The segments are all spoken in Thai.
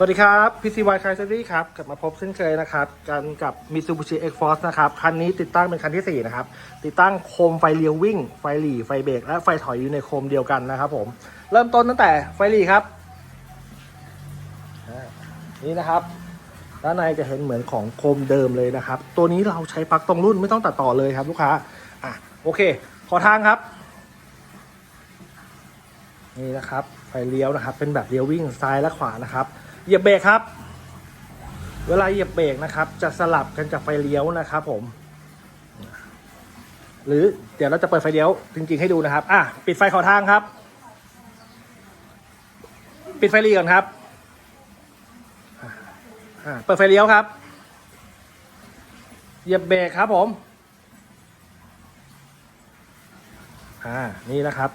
สวัสดีครับ PCY Car Series ครับ กลับมาพบเช่นเคยนะครับ กันกับ Mitsubishi X-Force นะครับ คันนี้ติดตั้งเป็นคันที่ 4 นะครับ ติดตั้งโคมไฟเลี้ยววิ่ง ไฟหลีไฟเบรกและไฟถอยอยู่ในโคมเดียวกันนะครับผม เริ่มต้นตั้งแต่ไฟหลีครับ นี่นะครับ ด้านในจะเห็นเหมือนของโคมเดิมเลยนะครับ ตัวนี้เราใช้ปลั๊กตรงรุ่นไม่ต้องตัดต่อเลยครับลูกค้า อะโอเค ขอทางครับ นี่นะครับ ไฟเลี้ยวนะครับ เป็นแบบเลี้ยววิ่งซ้ายและขวานะครับ เหยียบเบรกครับ เวลาเหยียบเบรกนะครับ จะสลับกันกับไฟเลี้ยวนะครับ ผม หรือเดี๋ยวเราจะเปิดไฟเลี้ยวจริงๆให้ดูนะครับ อะปิดไฟขอทางครับ ปิดไฟเลี้ยวก่อนครับเปิดไฟเลี้ยวครับ เหยียบเบรกครับผม อ่า นี่นะครับ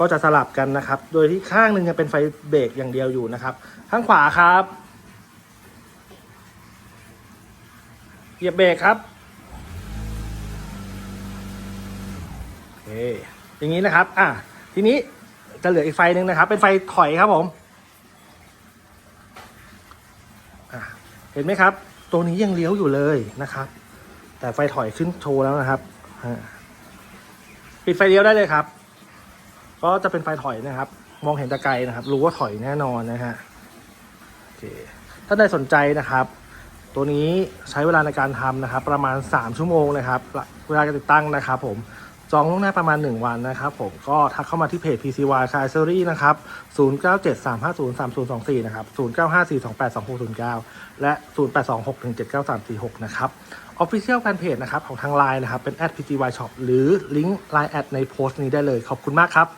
ก็จะสลับกันนะครับ โดยที่ข้างหนึ่งยังเป็นไฟเบรกอย่างเดียวอยู่นะครับ ข้างขวาครับเหยียบเบรกครับโอเคอย่างนี้นะครับ อะทีนี้จะเหลืออีกไฟหนึ่งนะครับ เป็นไฟถอยครับผมเห็นไหมครับ ตัวนี้ยังเลี้ยวอยู่เลยนะครับ แต่ไฟถอยขึ้นโชว์แล้วนะครับ ปิดไฟเลี้ยวได้เลยครับ ก็จะเป็นไฟถอยนะครับ มองเห็นแต่ไกลนะครับ รู้ว่าถอยแน่นอนนะฮะโอเคถ้าใดสนใจนะครับ ตัวนี้ใช้เวลาในการทำนะครับ ประมาณ 3 ชั่วโมงนะครับ เวลาการติดตั้งนะครับ ผมจองล่วงหน้าประมาณ 1 วันนะครับผมก็ทักเข้ามาที่เพจ PCY c a r s e r y นะครับ 0973503024 นะครับ 0954282609 และ 0826179346 นะครับ Official Fanpage นะครับ ของทาง Line นะครับ เป็น PCY Shop หรือลิงก์ Line แอดในโพสต์นี้ได้เลย ขอบคุณมากครับ